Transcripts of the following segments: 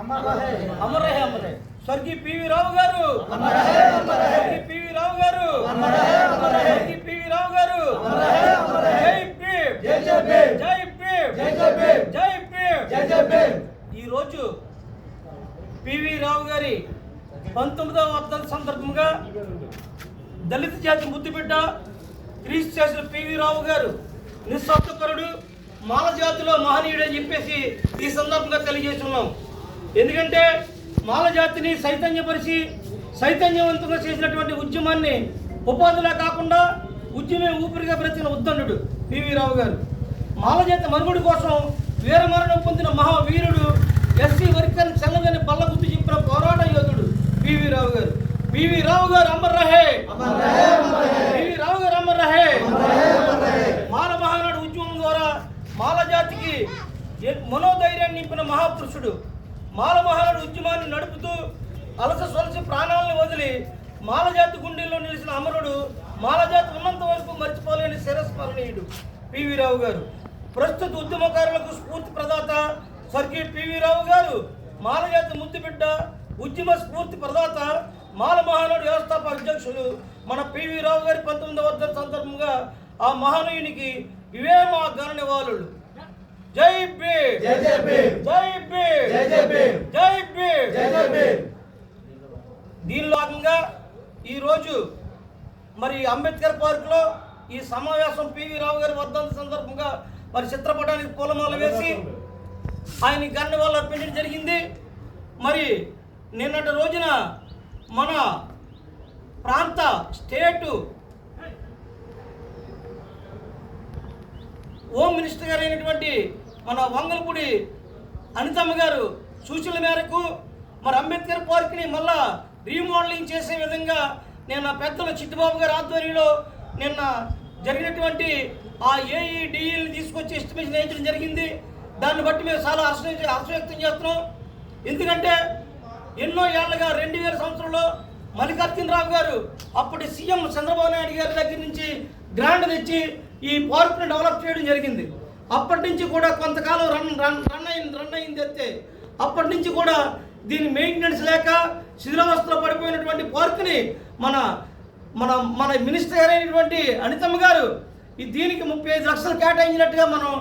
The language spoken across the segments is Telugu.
అమరయ్య అమరే అమరయ్య స్వర్గీయ పివి రావు గారు. స్వర్గీయ పివి రావు గారు. పివి రావు గారు. జై భీమ్. జై భీమ్. జై భీమ్. ఈరోజు పివి రావు గారి పంతొమ్మిదవ వర్ధన సందర్భంగా దళిత జాతి ముద్దుబిడ్డ క్రీస్తు చేసిన పివి రావు గారు నిస్వార్థపరుడు మాల జాతిలో మహనీయుడు అని చెప్పేసి ఈ సందర్భంగా తెలియజేస్తున్నాం. ఎందుకంటే మాలజాతిని చైతన్యపరిచి చైతన్యవంతంగా చేసినటువంటి ఉద్యమాన్ని ఉపాధిలా కాకుండా ఉద్యమే ఊపిరిగా బ్రతికిన ఉద్దండు పివి రావు గారు. మాలజాతి మనుగుడి కోసం వీరమరణం పొందిన మహావీరుడు ఎస్సీ వర్కర్ చల్లగని బల్ల గుర్తు చెప్పిన పోరాట యోధుడు పివి రావు గారు. పివి రావు గారు అమర్ రహే. పివి రావు గారు అమర్ రహే. మాల మహానాడు ఉద్యమం ద్వారా మాల జాతికి మనోధైర్యాన్ని నింపిన మహాపురుషుడు మాలమహనాడు ఉద్యమాన్ని నడుపుతూ అలస సొలసి ప్రాణాలను వదిలి మాలజాతి గుండెల్లో నిలిచిన అమరుడు మాలజాతి ఉన్నంత వరకు మర్చిపోలేని శిరస్మరణీయుడు పివి రావు గారు. ప్రస్తుత ఉద్యమకారులకు స్ఫూర్తి ప్రదాత స్వర్గీయ పివి రావు గారు. మాలజాతి ముద్దుబిడ్డ ఉద్యమ స్ఫూర్తి ప్రదాత మాల మహానాడు వ్యవస్థాపక అధ్యక్షులు మన పివి రావు గారి పంతొమ్మిది వర్ధన సందర్భంగా ఆ మహనీయునికి ఇవే మా గణ నివాళులు జై భీమ్ ఈరోజు మరి అంబేద్కర్ పార్క్లో ఈ సమావేశం పివి రావు గారి వర్ధంతి సందర్భంగా మరి చిత్రపటానికి పూలమాల వేసి ఆయన గన్న వాళ్ళు అర్పించడం జరిగింది. మరి నిన్నటి రోజున మన ప్రాంత స్టేటు హోమ్ మినిస్టర్ గారు అయినటువంటి మన వంగలపూడి అనితమ్మ గారు సూచనల మేరకు మరి అంబేద్కర్ పార్క్ని మళ్ళా రీమోడలింగ్ చేసే విధంగా నేను పెద్దల చిట్టుబాబు గారి ఆధ్వర్యంలో నిన్న జరిగినటువంటి ఆ ఏఈడిఈని తీసుకొచ్చి ఎస్టిమేషన్ వేయించడం జరిగింది. దాన్ని బట్టి మేము చాలా హర్షం హర్షం చేస్తున్నాం. ఎందుకంటే ఎన్నో ఏళ్ళగా రెండు వేల సంవత్సరంలో మల్లికార్జునరావు గారు అప్పటి సీఎం చంద్రబాబు నాయుడు గారి దగ్గర నుంచి గ్రాండ్ తెచ్చి ఈ పార్క్ను డెవలప్ చేయడం జరిగింది. అప్పటి నుంచి కూడా కొంతకాలం రన్ రన్ రన్ అయింది రన్ అయింది అయితే అప్పటి నుంచి కూడా దీని మెయింటెనెన్స్ లేక శిథిలావస్థలో పడిపోయినటువంటి పార్క్ని మన మన మన మినిస్టర్ అయినటువంటి అనితమ్మ గారు ఈ దీనికి ముప్పై ఐదు లక్షలు కేటాయించినట్టుగా మనం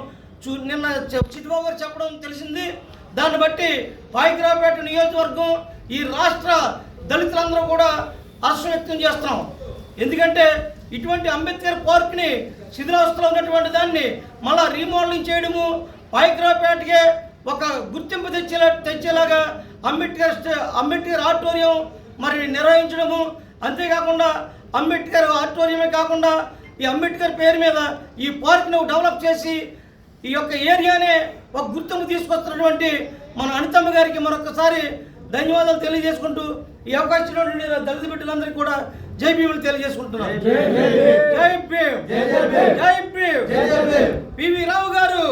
చూ నిన్న చిట్టుబాబు గారు చెప్పడం తెలిసింది. దాన్ని బట్టి పాయిగ్రాపేట నియోజకవర్గం ఈ రాష్ట్ర దళితులందరూ కూడా హర్షం వ్యక్తం చేస్తున్నాం. ఎందుకంటే ఇటువంటి అంబేద్కర్ పార్క్ని శిథిలావస్థలో ఉన్నటువంటి దాన్ని మళ్ళా రీమోడలింగ్ చేయడము పాయిగ్రాపేటకే ఒక గుర్తింపు తెచ్చేలా తెచ్చేలాగా అంబేద్కర్ అంబేద్కర్ ఆడిటోరియం మరి నిర్వహించడము అంతేకాకుండా అంబేద్కర్ ఆడిటోరియమే కాకుండా ఈ అంబేద్కర్ పేరు మీద ఈ పార్క్ను డెవలప్ చేసి ఈ యొక్క ఏరియానే ఒక గుర్తును తీసుకొస్తున్నటువంటి మన అనితమ్మ గారికి మరొకసారి ధన్యవాదాలు తెలియజేసుకుంటూ ఈ అవకాశం దళిత బిడ్డలందరికీ కూడా జై భీములు తెలియజేసుకుంటున్నాను. జై జై పివి రావు గారు.